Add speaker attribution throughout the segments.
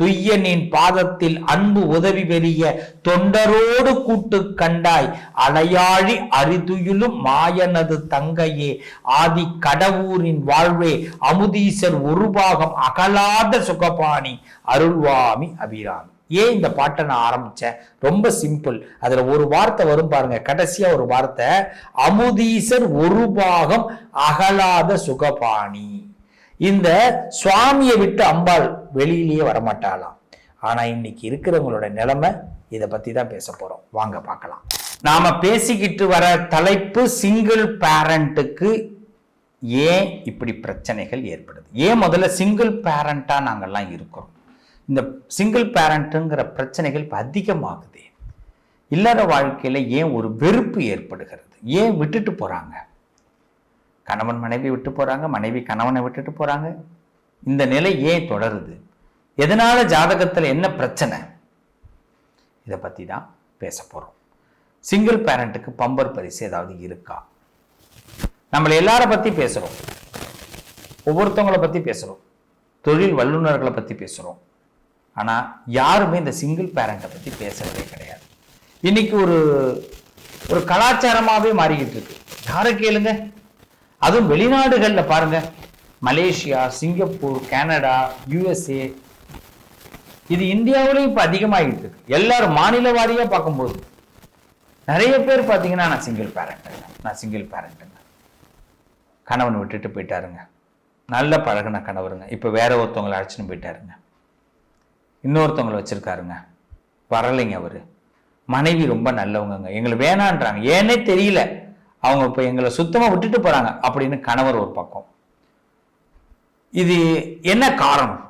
Speaker 1: துய்யனின் பாதத்தில் அன்பு உதவி பெரிய தொண்டரோடு கூட்டு கண்டாய். அலையாழி அரிதுயிலும் மாயனது தங்கையே ஆதி கடவுரின் வாழ்வே அமுதீசர் ஒரு பாகம் அகலாத சுகபாணி. அருள்வாமி அபிராமி. ஏன் இந்த பாட்டை நான் ஆரம்பிச்சேன்? ரொம்ப சிம்பிள். அதுல ஒரு வார்த்தை வரும் பாருங்க. கடைசியா ஒரு வார்த்தை. அமுதீசர் ஒரு பாகம் அகலாத சுகபாணி. இந்த சுவாமியை விட்டு அம்பாள் வெளியிலேயே வரமாட்டாளாம். ஆனா இன்னைக்கு இருக்கிறவங்களோட நிலைமை இதை பத்தி தான் பேச போறோம். வாங்க பார்க்கலாம். நாம பேசிக்கிட்டு வர தலைப்பு சிங்கிள் பேரண்ட்டுக்கு ஏன் இப்படி பிரச்சனைகள் ஏற்படுது? ஏன் முதல்ல சிங்கிள் பேரண்டா நாங்கள்லாம் இருக்கிறோம்? இந்த சிங்கிள் பேரண்ட்டுங்கிற பிரச்சனைகள் இப்போ அதிகமாகுது. இல்லற வாழ்க்கையில் ஏன் ஒரு வெறுப்பு ஏற்படுகிறது? ஏன் விட்டுட்டு போகிறாங்க கணவன் மனைவி விட்டு போறாங்க மனைவி கணவனை விட்டுட்டு போறாங்க. இந்த நிலை ஏன் தொடருது? எதனால ஜாதகத்துல என்ன பிரச்சனை? இதை பத்தி தான் பேச போறோம். சிங்கிள் பேரண்ட்டுக்கு பம்பர் பரிசு ஏதாவது இருக்கா? நம்மளை எல்லாரை பத்தி பேசுறோம். ஒவ்வொருத்தவங்கள பத்தி பேசுறோம். தொழில் வல்லுநர்களை பத்தி பேசுறோம். ஆனா யாருமே இந்த சிங்கிள் பேரண்ட்டை பத்தி பேசுறதே கிடையாது. இன்னைக்கு ஒரு ஒரு கலாச்சாரமாவே மாறிக்கிட்டு இருக்கு. யாரை கேளுங்க? அதுவும் வெளிநாடுகளில் பாருங்க. மலேசியா சிங்கப்பூர் கனடா யுஎஸ்ஏ இது இந்தியாவிலையும் இப்போ அதிகமாகிட்டு இருக்கு. எல்லாரும் மாநில வாரியாக பார்க்கும்போது. நிறைய பேர் பார்த்தீங்கன்னா நான் சிங்கிள் பேரண்ட்டுங்க நான் சிங்கிள் பேரண்ட்டுங்க கணவன் விட்டுட்டு போயிட்டாருங்க. நல்ல பழகுன கணவருங்க. இப்போ வேற ஒருத்தவங்களை அழைச்சின்னு போயிட்டாருங்க. இன்னொருத்தவங்களை வச்சுருக்காருங்க. வரலைங்க அவர். மனைவி ரொம்ப நல்லவங்கங்க. எங்களை வேணான்றாங்க. ஏன்னே தெரியல. அவங்க இப்போ எங்களை சுத்தமாக விட்டுட்டு போறாங்க அப்படின்னு கணவர் ஒரு பக்கம். இது என்ன காரணம்?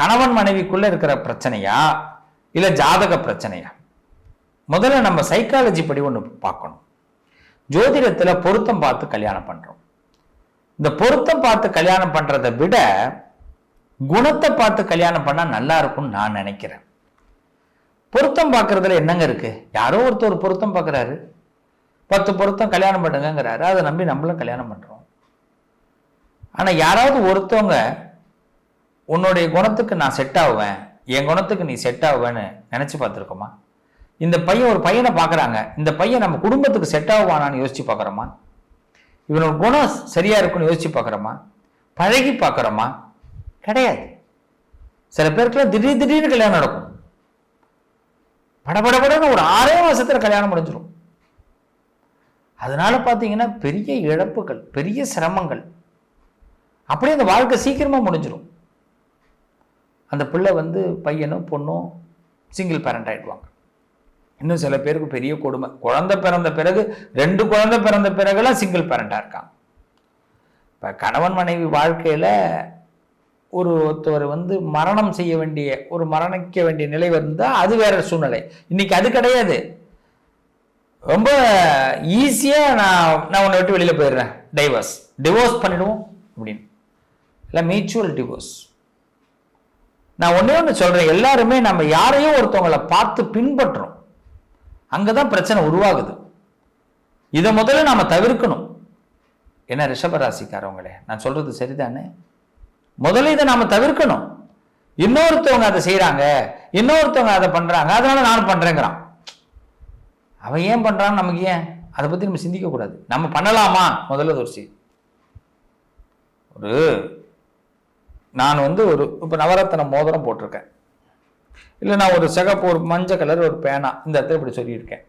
Speaker 1: கணவன் மனைவிக்குள்ள இருக்கிற பிரச்சனையா? இல்ல ஜாதக பிரச்சனையா? முதல்ல நம்ம சைக்காலஜி படி ஒன்று பார்க்கணும். ஜோதிடத்துல பொருத்தம் பார்த்து கல்யாணம் பண்றோம். இந்த பொருத்தம் பார்த்து கல்யாணம் பண்றதை விட குணத்தை பார்த்து கல்யாணம் பண்ணா நல்லா இருக்கும்னு நான் நினைக்கிறேன். பொருத்தம் பார்க்கறதுல என்னங்க இருக்கு? யாரோ ஒருத்தர் பொருத்தம் பார்க்குறாரு. பத்து பொருத்தம் கல்யாணம் பண்ணுங்கிறாரு அதை நம்பி நம்மளும் கல்யாணம் பண்றோம். ஆனா யாராவது ஒருத்தவங்க உன்னுடைய குணத்துக்கு நான் செட் ஆகுவேன். என் குணத்துக்கு நீ செட் ஆகுவேன்னு நினைச்சு பார்த்துருக்கோமா? இந்த பையன் ஒரு பையனை பார்க்குறாங்க. இந்த பையன் நம்ம குடும்பத்துக்கு செட் ஆகுவானான்னு யோசிச்சு பார்க்குறோமா? இவனோட குணம் சரியா இருக்குன்னு யோசிச்சு பார்க்குறோமா? பழகி பார்க்குறோமா? கிடையாது. சில பேருக்குலாம் திடீர் திடீர்னு கல்யாணம் நடக்கும். படபடபடன்னு ஒரு ஆறே மாசத்துல கல்யாணம் முடிஞ்சிடும் அதனால பார்த்தீங்கன்னா பெரிய இழப்புகள் பெரிய சிரமங்கள். அப்படியே அந்த வாழ்க்கை சீக்கிரமாக முடிஞ்சிடும் அந்த பிள்ளை வந்து பையனும் பொண்ணும் சிங்கிள் பேரண்ட் ஆகிடுவாங்க இன்னும் சில பேருக்கு பெரிய கொடுமை. குழந்தை பிறந்த பிறகு ரெண்டு குழந்தை பிறந்த பிறகுலாம் சிங்கிள் பேரண்டாக இருக்காங்க. இப்போ கணவன் மனைவி வாழ்க்கையில் ஒரு ஒருத்தவர் வந்து மரணம் செய்ய வேண்டிய ஒரு மரணிக்க வேண்டிய நிலை வந்தால் அது வேற சூழ்நிலை. இன்னைக்கு அது கிடையாது. ரொம்ப ஈஸியாக நான் நான் உன்னை விட்டு வெளியில் போயிடுறேன். டைவர்ஸ் டிவோர்ஸ் பண்ணிடுவோம் அப்படின்னு. இல்லை மியூச்சுவல் டிவோர்ஸ் நான் ஒன்றே ஒன்று சொல்கிறேன் எல்லாருமே நம்ம யாரையும் ஒருத்தவங்களை பார்த்து பின்பற்றுறோம் அங்கதான் பிரச்சனை உருவாகுது. இதை முதல்ல நாம் தவிர்க்கணும். என்ன ரிஷபராசிக்காரவங்களே நான் சொல்கிறது சரிதானே? முதல்ல இதை நாம் தவிர்க்கணும். இன்னொருத்தவங்க அதை செய்கிறாங்க இன்னொருத்தவங்க அதை பண்ணுறாங்க அதனால நான் பண்ணுறேங்கிறான் அவன் ஏன் பண்ணுறான் நமக்கு ஏன்? அதை பற்றி நம்ம சிந்திக்கக்கூடாது நம்ம பண்ணலாமா? முதல்ல ஒரு ஒரு நான் வந்து ஒரு இப்போ நவரத்தன மோதிரம் போட்டிருக்கேன். இல்லை நான் ஒரு சிகப்பு ஒரு மஞ்சள் கலர் ஒரு பேனா. இந்த இடத்துல இப்படி சொல்லியிருக்கேன்.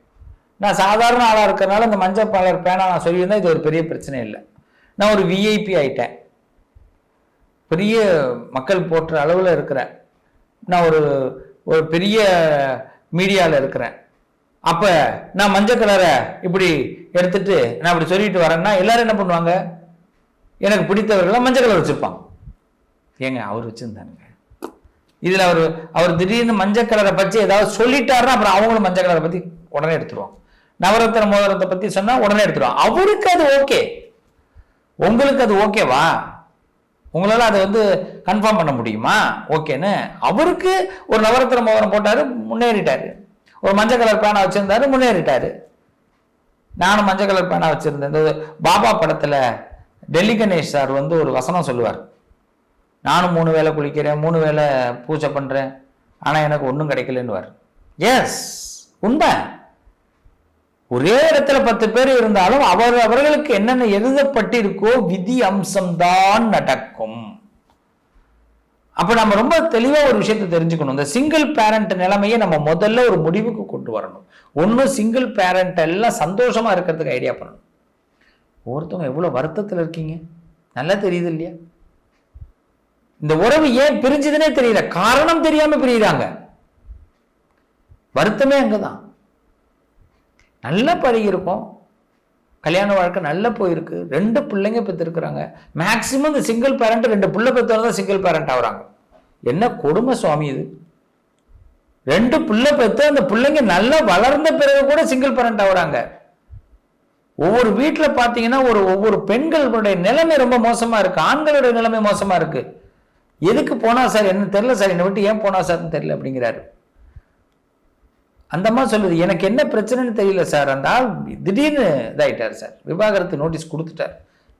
Speaker 1: நான் சாதாரண ஆளாக இருக்கிறனால இந்த மஞ்சள் கலர் பேனா நான் சொல்லியிருந்தா இது ஒரு பெரிய பிரச்சனை இல்லை. நான் ஒரு விஐபி ஆயிட்டேன். பெரிய மக்கள் போற்ற அளவில் இருக்கிறேன். நான் ஒரு ஒரு பெரிய மீடியாவில் இருக்கிறேன். அப்போ நான் மஞ்சள் கலரை இப்படி எடுத்துட்டு நான் இப்படி சொல்லிட்டு வரேன்னா எல்லாரும் என்ன பண்ணுவாங்க? எனக்கு பிடித்தவர்கள்லாம் மஞ்சள் கலர் வச்சுருப்பாங்க. ஏங்க அவர் வச்சிருந்தானுங்க இதுல அவர் அவர் திடீர்னு மஞ்சள் கலரை பற்றி ஏதாவது சொல்லிட்டாருன்னா அப்புறம் அவங்களும் மஞ்சள் கலரை பத்தி உடனே எடுத்துருவாங்க. நவரத்ன மோதிரத்தை பத்தி சொன்னா உடனே எடுத்துருவாங்க. அவருக்கு அது ஓகே. உங்களுக்கு அது ஓகேவா? உங்களால் அதை வந்து கன்ஃபார்ம் பண்ண முடியுமா? ஓகேன்னு அவருக்கு ஒரு நவரத்தின மோதிரம் போட்டாரு முன்னேறிட்டாரு. ஒரு மஞ்சள் கலர் பேனா வச்சுருந்தாரு முன்னேறிட்டாரு. நானும் மஞ்சள் கலர் பேனா வச்சுருந்தேன். இந்த பாபா படத்தில் டெல்லி கணேஷ் சார் வந்து ஒரு வசனம் சொல்லுவார். நானும் மூணு வேளை குளிக்கிறேன் மூணு வேளை பூஜை பண்ணுறேன் ஆனால் எனக்கு ஒன்றும் கிடைக்கலன்னுவார். எஸ் உண்மை. ஒரே இடத்துல பத்து பேர் இருந்தாலும் அவர் அவர்களுக்கு என்னென்ன எழுதப்பட்டிருக்கோ விதி அம்சம்தான் நடக்கும். அப்போ நம்ம ரொம்ப தெளிவாக ஒரு விஷயத்தை தெரிஞ்சுக்கணும். இந்த சிங்கிள் பேரண்ட் நிலைமையை நம்ம முதல்ல ஒரு முடிவுக்கு கொண்டு வரணும். ஒன்றும் சிங்கிள் பேரண்ட் எல்லாம் சந்தோஷமாக இருக்கிறதுக்கு ஐடியா பண்ணணும். ஒருத்தவங்க எவ்வளோ வருத்தத்தில் இருக்கீங்க? நல்லா தெரியுது இல்லையா? இந்த உறவு ஏன் பிரிஞ்சதுன்னே தெரியல. காரணம் தெரியாமல் பிரியுறாங்க. வருத்தமே அங்கே தான் நல்லா பழகியிருக்கோம் கல்யாண வாழ்க்கை நல்லா போயிருக்கு. ரெண்டு பிள்ளைங்க பெற்றிருக்கிறாங்க மேக்சிமம் இந்த சிங்கிள் பேரண்ட் ரெண்டு பிள்ளை பெற்றவங்க தான் சிங்கிள் பேரண்ட் ஆகுறாங்க. என்ன கொடுமை சுவாமி இது? ரெண்டு பிள்ளை பெற்று அந்த பிள்ளைங்க நல்லா வளர்ந்த பிறகு கூட சிங்கிள் பேரண்ட் ஆகுறாங்க. ஒவ்வொரு வீட்டில் பார்த்தீங்கன்னா ஒரு ஒவ்வொரு பெண்களுடைய நிலைமை ரொம்ப மோசமாக இருக்குது ஆண்களுடைய நிலைமை மோசமாக இருக்குது எதுக்கு போனா சார்? என்ன தெரில சார்? என்னை விட்டு ஏன் போனா சார்னு தெரில அப்படிங்கிறாரு. அந்த அம்மா சொல்லுது எனக்கு என்ன பிரச்சனைன்னு தெரியல சார். அந்த ஆள் திடீர்னு இதாயிட்டார் சார். விவாகரத்து நோட்டீஸ் கொடுத்துட்டார்.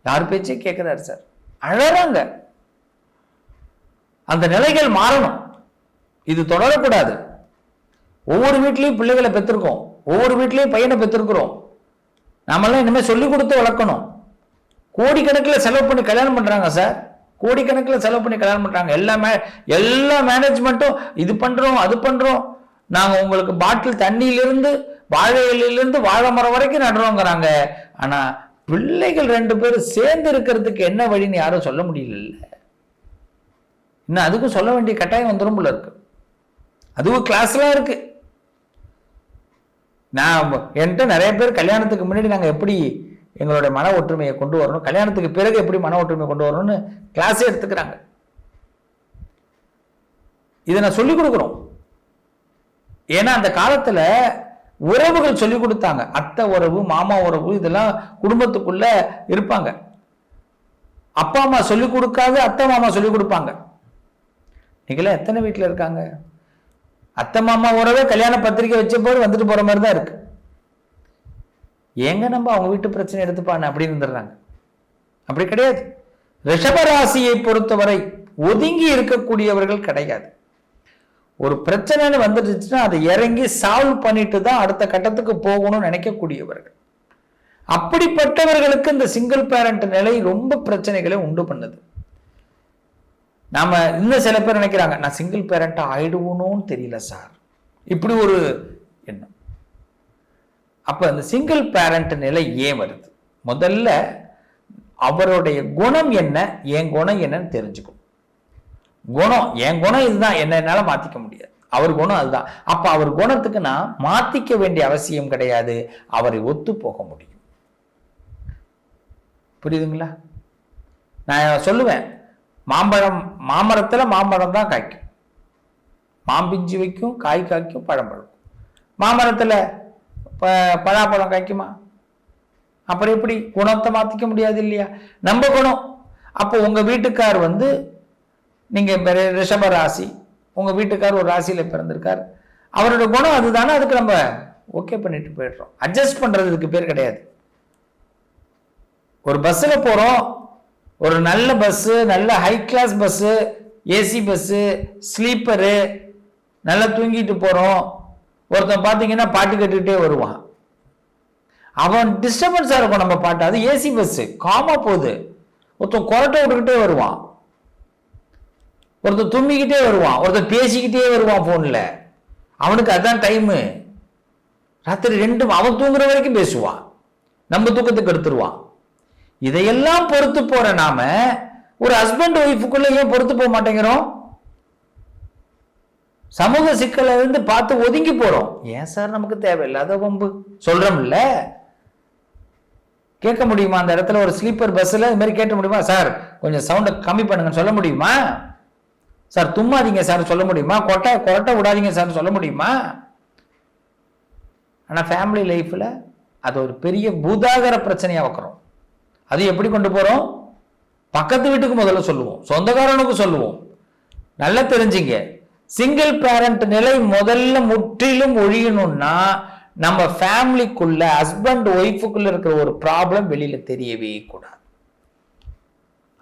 Speaker 1: யார் பேச்சே கேட்குறாரு சார். அழறாங்க. அந்த நிலைகள் மாறணும். இது தொடரக்கூடாது. ஒவ்வொரு வீட்லேயும் பிள்ளைகளை பெற்றிருக்கோம் ஒவ்வொரு வீட்லேயும் பையனை பெற்றிருக்கிறோம் நாமெல்லாம் இனிமேல் சொல்லி கொடுத்து வளர்க்கணும். கோடிக்கணக்கில் செலவு பண்ணி கல்யாணம் பண்ணுறாங்க சார். கோடிக்கணக்கில் செலவு பண்ணி கல்யாணம் பண்ணுறாங்க எல்லா மே எல்லா மேனேஜ்மெண்ட்டும் இது பண்ணுறோம் அது பண்ணுறோம் நாங்கள் உங்களுக்கு பாட்டில் தண்ணியிலிருந்து வாழை இலையிலிருந்து வாழை மரம் வரைக்கும் நடுறோங்கிறாங்க. ஆனால் பிள்ளைகள் ரெண்டு பேரும் சேர்ந்து இருக்கிறதுக்கு என்ன வழின்னு யாரும் சொல்ல முடியல. இன்னும் அதுக்கும் சொல்ல வேண்டிய கட்டாயம் வந்துடும் போல இருக்கு. அதுவும் கிளாஸ்லாம் இருக்கு. நான் என்கிட்ட நிறைய பேர் கல்யாணத்துக்கு முன்னாடி நாங்கள் எப்படி எங்களுடைய மன ஒற்றுமையை கொண்டு வரணும் கல்யாணத்துக்கு பிறகு எப்படி மன ஒற்றுமையை கொண்டு வரணும்னு கிளாஸே எடுத்துக்கிறாங்க. இதை நான் சொல்லிக் கொடுக்குறோம். ஏன்னா அந்த காலத்துல உறவுகள் சொல்லி கொடுத்தாங்க. அத்தை உறவு மாமா உறவு இதெல்லாம் குடும்பத்துக்குள்ள இருப்பாங்க. அப்பா அம்மா சொல்லி கொடுக்காது அத்தை மாமா சொல்லி கொடுப்பாங்க. நீங்களே எத்தனை வீட்டில் இருக்காங்க? அத்தை மாமா உறவே கல்யாண பத்திரிக்கை வச்ச போது வந்துட்டு போற மாதிரி தான் இருக்கு. ஏங்க நம்ம அவங்க வீட்டு பிரச்சனை எடுத்துப்பான அப்படின்னு இருந்துடுறாங்க. அப்படி கிடையாது. ரிஷபராசியை பொறுத்தவரை ஒதுங்கி இருக்கக்கூடியவர்கள் கிடையாது. ஒரு பிரச்சனைன்னு வந்துடுச்சுன்னா அதை இறங்கி சால்வ் பண்ணிட்டு தான் அடுத்த கட்டத்துக்கு போகணும்னு நினைக்கக்கூடியவர்கள். அப்படிப்பட்டவர்களுக்கு இந்த சிங்கிள் பேரண்ட் நிலை ரொம்ப பிரச்சனைகளை உண்டு பண்ணுது. நாம இன்னும் சில பேர் நினைக்கிறாங்க நான் சிங்கிள் பேரண்டா ஆயிடுவோன்னு தெரியல சார். இப்படி ஒரு எண்ணம். அப்ப அந்த சிங்கிள் பேரண்ட் நிலை ஏன் வருது? முதல்ல அவருடைய குணம் என்ன என் குணம் என்னன்னு தெரிஞ்சுக்கணும். குணம். என் குணம் இதுதான். என்னால மாத்திக்க முடியாது. அவர் குணம் அதுதான். அப்ப அவர் குணத்துக்கு நான் மாத்திக்க வேண்டிய அவசியம் கிடையாது. அவரை ஒத்து போக முடியும். புரியுதுங்களா? நான் சொல்லுவேன். மாம்பழம் மாமரத்துல மாம்பழம் தான் காய்க்கும். மாம்பிஞ்சு வைக்கும் காய் காய்க்கும் பழம் பழக்கும். மாமரத்துல ப பழாப்பழம் காய்க்குமா? அப்புறம் எப்படி? குணத்தை மாத்திக்க முடியாது இல்லையா? நம்ம குணம். அப்போ உங்க வீட்டுக்கார் வந்து நீங்கள் ரிஷப ராசி உங்கள் வீட்டுக்கார் ஒரு ராசியில் பிறந்திருக்கார். அவரோட குணம் அதுதானே? அதுக்கு நம்ம ஓகே பண்ணிட்டு போயிடுறோம். அட்ஜஸ்ட் பண்ணுறதுக்கு பேர் கிடையாது. ஒரு பஸ்ஸில் போகிறோம் ஒரு நல்ல பஸ்ஸு நல்ல high class bus AC bus sleeper நல்லா தூங்கிட்டு போகிறோம் ஒருத்தன் பார்த்தீங்கன்னா பாட்டு கட்டுக்கிட்டே வருவான். அவன் டிஸ்டர்பன்ஸாக இருக்கும் நம்ம பாட்டு. அது ஏசி பஸ்ஸு காமா போகுது. ஒருத்தன் கொரட்டை விட்டுக்கிட்டே வருவான். ஒருத்தர் தும்மிக்கிட்டே வருவான் ஒருத்தர் பேசிக்கிட்டே வருவான் ஃபோனில் அவனுக்கு அதுதான் டைமு ராத்திரி ரெண்டு அவன் தூங்குற வரைக்கும் பேசுவான். நம்ம தூக்கத்துக்கு எடுத்துருவான். இதையெல்லாம் பொறுத்து போற நாம ஒரு ஹஸ்பண்ட் ஒய்ஃபுக்குள்ள ஏன் பொறுத்து போக மாட்டேங்கிறோம்? சமூக சிக்கல இருந்து பார்த்து ஒதுங்கி போறோம். ஏன் சார் நமக்கு தேவையில்லாத வம்பு? சொல்றோம்ல. கேட்க முடியுமா? அந்த இடத்துல ஒரு ஸ்லீப்பர் பஸ்ல இது மாதிரி கேட்க முடியுமா? சார் கொஞ்சம் சவுண்டை கம்மி பண்ணுங்கன்னு சொல்ல முடியுமா? சார் தும்மாதீங்க சார் சொல்ல முடியுமா? கொட்டை கொட்டை விடாதீங்க சார் சொல்ல முடியுமா? ஆனால் ஃபேமிலி லைஃப்பில் அது ஒரு பெரிய பூதாகர பிரச்சனையாக வைக்கிறோம். அது எப்படி கொண்டு போகிறோம் பக்கத்து வீட்டுக்கு முதல்ல சொல்லுவோம். சொந்தக்காரனுக்கு சொல்லுவோம். நல்லா தெரிஞ்சுங்க. சிங்கிள் பேரண்ட் நிலை முதல்ல முற்றிலும் ஒழியணும்னா நம்ம ஃபேமிலிக்குள்ள ஹஸ்பண்ட் ஒய்ஃபுக்குள்ள இருக்கிற ஒரு ப்ராப்ளம் வெளியில் தெரியவே கூடாது.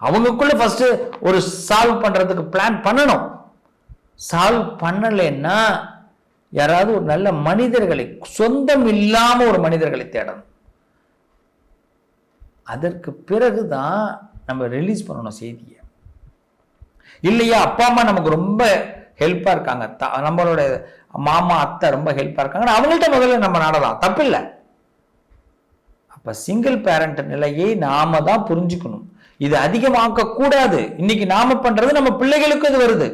Speaker 1: அவங்களுக்குள்ள ஃபஸ்ட்டு ஒரு சால்வ் பண்ணுறதுக்கு பிளான் பண்ணணும். சால்வ் பண்ணலைன்னா யாராவது ஒரு நல்ல மனிதர்களை சொந்தம் இல்லாமல் ஒரு மனிதர்களை தேடணும். அதற்கு பிறகு தான் நம்ம ரிலீஸ் பண்ணணும் செய்தியை. இல்லையா அப்பா அம்மா நமக்கு ரொம்ப ஹெல்ப்பாக இருக்காங்க. த- நம்மளோட மாமா அத்தை ரொம்ப ஹெல்ப்பாக இருக்காங்க. அவங்கள்ட்ட முதல்ல நம்ம நாடலாம். தப்பில்லை. அப்போ சிங்கிள் பேரண்ட் நிலையை நாம தான் புரிஞ்சுக்கணும். இது அதிகமாக்க கூடாது இன்னைக்கு நாம பண்றது நம்ம பிள்ளைகளுக்கு இது வருது.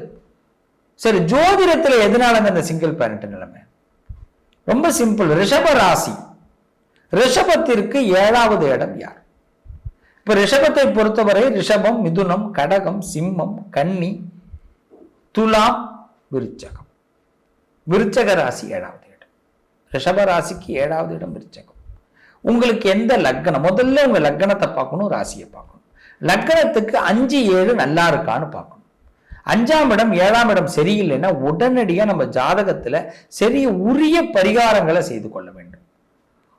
Speaker 1: சரி ஜோதிடத்துல எதனாலங்க இந்த சிங்கிள் பேரண்ட் நிலைமை? ரொம்ப சிம்பிள் ரிஷப ராசி. ரிஷபத்திற்கு ஏழாவது இடம் யார்? இப்ப ரிஷபத்தை பொறுத்தவரை ரிஷபம் மிதுனம் கடகம் சிம்மம் கன்னி துலாம் விருச்சகம். விருச்சக ராசி ஏழாவது இடம். ரிஷப ராசிக்கு ஏழாவது இடம் விருச்சகம். உங்களுக்கு எந்த லக்னம்? முதல்ல உங்க லக்னத்தை பார்க்கணும் ராசியை பார்க்கணும். லக்னத்துக்கு அஞ்சு ஏழு நல்லா இருக்கான்னு பார்க்கணும். அஞ்சாம் இடம் ஏழாம் இடம் சரியில்லைன்னா உடனடியாக நம்ம ஜாதகத்தில் சரிய உரிய பரிகாரங்களை செய்து கொள்ள வேண்டும்.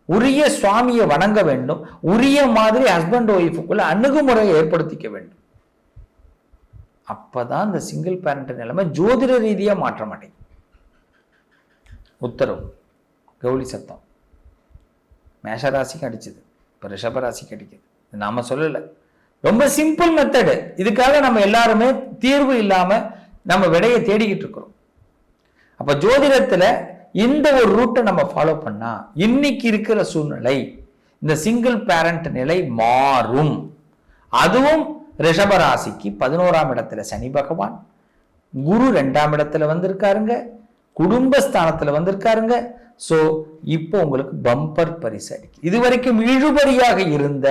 Speaker 1: உரிய சுவாமியை வணங்க வேண்டும். உரிய மாதிரி ஹஸ்பண்ட் ஒய்ஃபுக்குள்ள அணுகுமுறையை ஏற்படுத்திக்க வேண்டும். அப்பதான் இந்த சிங்கிள் பேரண்ட் நிலைமை ஜோதிட ரீதியா மாற்றம் அடையும். உத்தரவு. கௌலி சத்தம். மேஷராசிக்கு அடிச்சது. இப்போ ரிஷபராசிக்கு அடிக்குது. நாம சொல்லலை. ரொம்ப சிம்பிள் மெத்தடு இதுக்காக நம்ம எல்லாருமே தீர்வு இல்லாமல் நம்ம விடையை தேடிக்கிட்டு இருக்கிறோம். அப்போ ஜோதிடத்தில் இந்த ஒரு ரூட்டை நம்ம ஃபாலோ பண்ணால் இன்னைக்கு இருக்கிற சூழ்நிலை இந்த சிங்கிள் பேரண்ட் நிலை மாறும். அதுவும் ரிஷபராசிக்கு பதினோராம் இடத்துல சனி பகவான் குரு ரெண்டாம் இடத்துல வந்திருக்காருங்க. குடும்பஸ்தானத்தில் வந்திருக்காருங்க. ஸோ இப்போ உங்களுக்கு பம்பர் பரிசு அடிக்கும் இது வரைக்கும் இழுபறியாக இருந்த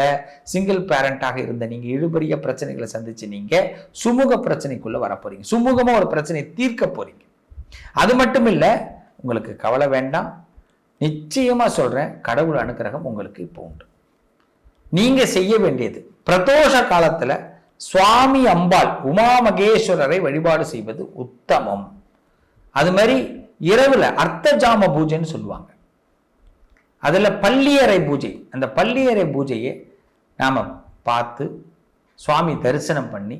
Speaker 1: சிங்கிள் பேரண்டாக இருந்த நீங்கள் இழுபறிய பிரச்சனைகளை சந்திச்சு நீங்கள் சுமூக பிரச்சனைக்குள்ளே வர போறீங்க ஒரு பிரச்சனையை தீர்க்க போறீங்க. அது மட்டும் இல்லை உங்களுக்கு கவலை வேண்டாம். நிச்சயமாக சொல்கிறேன் கடவுள் அனுக்கிரகம் உங்களுக்கு இப்போ உண்டு. நீங்கள் செய்ய வேண்டியது பிரதோஷ காலத்தில் சுவாமி அம்பாள் உமா மகேஸ்வரரை வழிபாடு செய்வது உத்தமம். அது மாதிரி இரவில் அர்த்த ஜாம பூஜைன்னு சொல்லுவாங்க. அதில் பள்ளியறை பூஜை அந்த பள்ளியறை பூஜையை நாம் பார்த்து சுவாமி தரிசனம் பண்ணி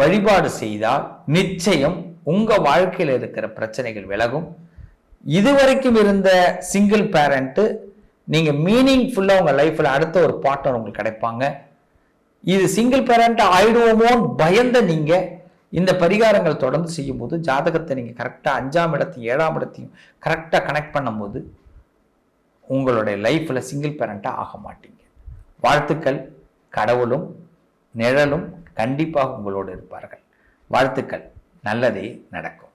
Speaker 1: வழிபாடு செய்தால் நிச்சயம் உங்கள் வாழ்க்கையில் இருக்கிற பிரச்சனைகள் விலகும். இதுவரைக்கும் இருந்த சிங்கிள் பேரண்ட்டு நீங்கள் மீனிங்ஃபுல்லாக உங்கள் லைஃப்பில் அடுத்த ஒரு பார்ட்னர் உங்களுக்கு கிடைப்பாங்க. இது சிங்கிள் பேரண்ட் ஆயிடுவோமோன்னு பயந்த நீங்கள் இந்த பரிகாரங்கள் தொடர்ந்து செய்யும்போது ஜாதகத்தை நீங்கள் கரெக்டாக அஞ்சாம் இடத்தையும் ஏழாம் இடத்தையும் கரெக்டாக கனெக்ட் பண்ணும்போது உங்களுடைய லைஃப்பில் சிங்கிள் பேரண்ட்டாக ஆக மாட்டீங்க. வாழ்த்துக்கள் கடவுளும் நிழலும் கண்டிப்பாக உங்களோடு இருப்பார்கள். வாழ்த்துக்கள். நல்லதே நடக்கும்.